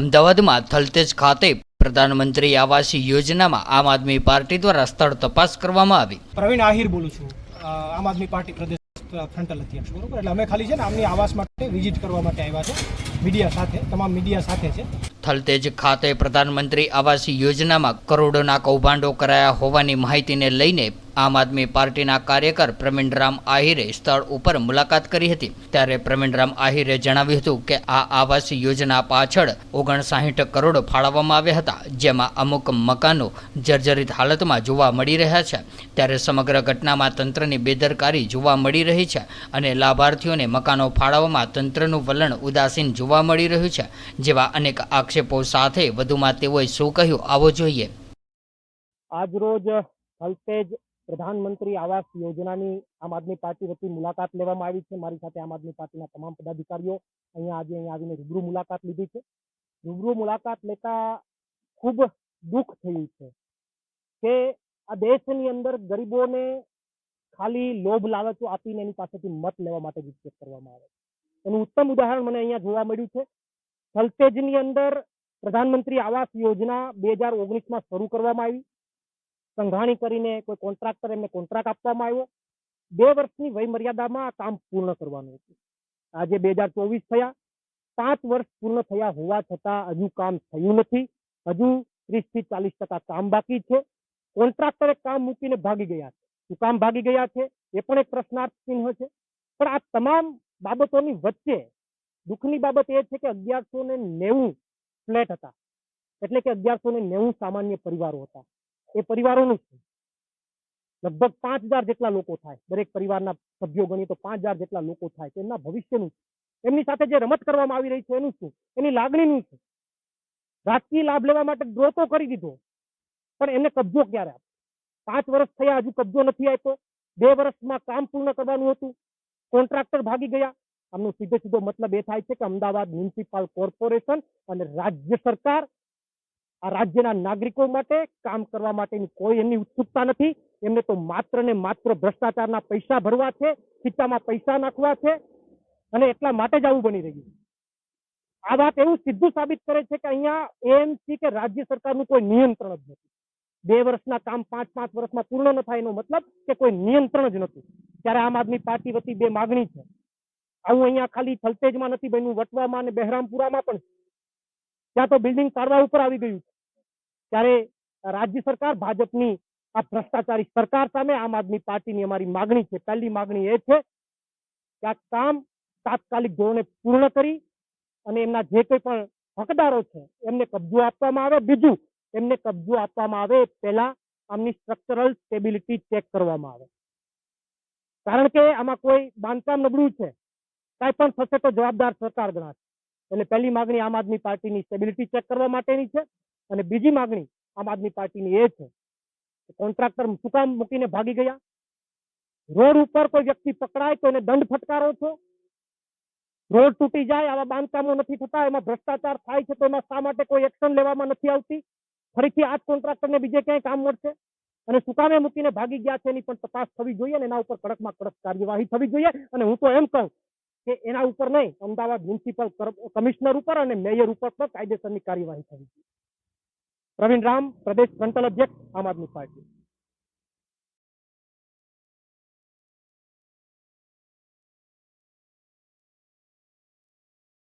અમદાવાદમાં થલતેજ ખાતે પ્રધાનમંત્રી આવાસ યોજનામાં આમ આદમી પાર્ટી દ્વારા સ્થળ તપાસ કરવામાં આવી. પ્રવીણ આહિર બોલું છું. આમ આદમી પાર્ટી પ્રદેશ ફ્રન્ટલ અધ્યક્ષ બરોબર એટલે અમે ખાલી છે ને આમની આવાસ માટે વિઝિટ કરવા માટે આવ્યા છે. મીડિયા સાથે તમામ મીડિયા સાથે છે. થલતેજ ખાતે પ્રધાનમંત્રી આવાસ યોજનામાં કરોડોના કૌભાંડો કરાયા હોવાની માહિતીને લઈને આમ આદમી પાર્ટીના કાર્યકર પ્રવીણરામ આહિરે સ્થળ ઉપર મુલાકાત કરી હતી. ત્યારે પ્રવીણરામ આહિરે જણાવ્યું હતું કે આ આવાસ યોજના પાછળ ઓગણસાઠ કરોડ ફાળવવામાં આવ્યા હતા, જેમાં અમુક મકાનો જર્જરિત હાલતમાં જોવા મળી રહ્યા છે. ત્યારે સમગ્ર ઘટનામાં તંત્રની બેદરકારી જોવા મળી રહી છે અને લાભાર્થીઓને મકાનો ફાળવવામાં તંત્રનું વલણ ઉદાસીન જોવા મળી રહ્યું છે, જેવા અનેક આક્ષેપો સાથે વધુમાં તેઓએ શું કહ્યું આવો જોઈએ. આજરોજ થલતેજ પ્રધાનમંત્રી આવાસ યોજનાની આમ આદમી પાર્ટી વતી મુલાકાત લેવામાં આવી છે. મારી સાથે આમ આદમી પાર્ટીના તમામ પદાધિકારીઓ અહીંયા આજે અહીંયા આવીને રૂબરૂ મુલાકાત લીધી છે. રૂબરૂ મુલાકાત લેતા ખૂબ દુઃખ થયું છે કે આ દેશની અંદર ગરીબોને ખાલી લોભ લાલચો આપીને એની પાસેથી મત લેવા માટે જ કરવામાં આવે છે. એનું ઉત્તમ ઉદાહરણ મને અહીંયા જોવા મળ્યું છે. હલતેજની અંદર પ્રધાનમંત્રી આવાસ યોજના બે હજાર ઓગણીસમાં શરૂ કરવામાં આવી. સંઘાણી કરીને કોઈ કોન્ટ્રાક્ટર એમને કોન્ટ્રાક્ટ આપવામાં આવ્યો. બે વર્ષની વય મર્યાદામાં કામ પૂર્ણ કરવાનું હતું. આજે બે હજાર ચોવીસ થયા. પાંચ વર્ષ પૂર્ણ થયા હોવા છતાં હજુ કામ થયું નથી. હજુ ત્રીસથી ચાલીસ ટકા કામ બાકી છે. કોન્ટ્રાક્ટરે કામ મૂકીને ભાગી ગયા છે. શું કામ ભાગી ગયા છે? એ પણ એક પ્રશ્નાર્થ ચિહ્ન છે. પણ આ તમામ બાબતોની વચ્ચે દુઃખની બાબત એ છે કે અગિયારસો ને નેવું ફ્લેટ હતા. એટલે કે અગિયારસો ને નેવું સામાન્ય પરિવારો હતા. એ પરિવારોનું છે. લગભગ પાંચ હજાર જેટલા લોકો થાય, દરેક પરિવારના સભ્યો ગણીએ તો પાંચ હજાર જેટલા લોકો થાય તેમના ભવિષ્યનું એમની સાથે જે રમત કરવામાં આવી રહી છે, એનું શું? એની લાગણીનું શું રાજકીય લાભ લેવા માટે ડ્રો તો કરી દીધો, પણ એમને કબજો ક્યારે આપ્યો પાંચ વર્ષ થયા, હજુ કબજો નથી આપ્યો. બે વર્ષમાં કામ પૂર્ણ કરવાનું હતું. કોન્ટ્રાક્ટર ભાગી ગયા. આમનો સીધો સીધો મતલબ એ થાય છે કે અમદાવાદ મ્યુનિસિપલ કોર્પોરેશન અને રાજ્ય સરકાર આ રાજ્યના નાગરિકો માટે કામ કરવા માટેની કોઈ એમની ઉત્સુકતા નથી. એમને તો માત્ર ને માત્ર ભ્રષ્ટાચારના પૈસા ભરવા છે, ખિસ્સામાં પૈસા નાખવા છે અને એટલા માટે જ આવું બની રહ્યું આ વાત એવું સીધું સાબિત કરે છે કે અહીંયા એએમસી કે રાજ્ય સરકારનું કોઈ નિયંત્રણ જ નથી. બે વર્ષના કામ પાંચ પાંચ વર્ષમાં પૂર્ણ ન થાય એનો મતલબ કે કોઈ નિયંત્રણ જ નથી. ત્યારે આમ આદમી પાર્ટી વતી બે માગણી છે. આવું અહીંયા ખાલી થલતેજમાં નથી બન્યું, વટવામાં અને બહેરામપુરામાં પણ. ત્યાં તો બિલ્ડિંગ પાડવા ઉપર આવી ગયું છે. ત્યારે રાજ્ય સરકાર, ભાજપની આ ભ્રષ્ટાચારી સરકાર સામે આમ આદમી પાર્ટીની અમારી માગણી છે. પહેલી માગણી એ છે કે આ કામ તાત્કાલિક ધોરણે પૂર્ણ કરી અને એમના જે કોઈ પણ હકદારો છે, એમને કબજો આપવામાં આવે. બીજું, એમને કબજો આપવામાં આવે પહેલા આમની સ્ટ્રક્ચરલ સ્ટેબિલિટી ચેક કરવામાં આવે. કારણ કે આમાં કોઈ બાંધકામ નબળું છે. કાંઈ પણ થશે તો જવાબદાર સરકાર ગણાશે. એટલે પહેલી માગણી આમ આદમી પાર્ટીની સ્ટેબિલિટી ચેક કરવા માટેની છે અને બીજી માગણી આમ આદમી પાર્ટીની એ છે કોન્ટ્રાક્ટર શું કામ મૂકીને ભાગી ગયા. રોડ ઉપર કોઈ વ્યક્તિ પકડાય તો એને દંડ ફટકારો છો. રોડ તૂટી જાય, આવા બાંધકામો નથી થતા, એમાં ભ્રષ્ટાચાર થાય છે તો એમાં શા માટે કોઈ એક્શન લેવામાં નથી આવતી? ફરીથી આ જ કોન્ટ્રાક્ટરને બીજે ક્યાંય કામ મળશે? અને સુકામે કામે મૂકીને ભાગી ગયા છે એની પણ તપાસ થવી જોઈએ અને એના ઉપર કડકમાં કડક કાર્યવાહી થવી જોઈએ. અને હું તો એમ કહું કે એના ઉપર નહીં, અમદાવાદ મ્યુનિસિપલ કમિશનર ઉપર અને મેયર ઉપર પણ કાયદેસરની કાર્યવાહી થવી જોઈએ. પ્રવીણ રામ, પ્રદેશ ફ્રન્ટલ અધ્યક્ષ આમ આદમી પાર્ટી.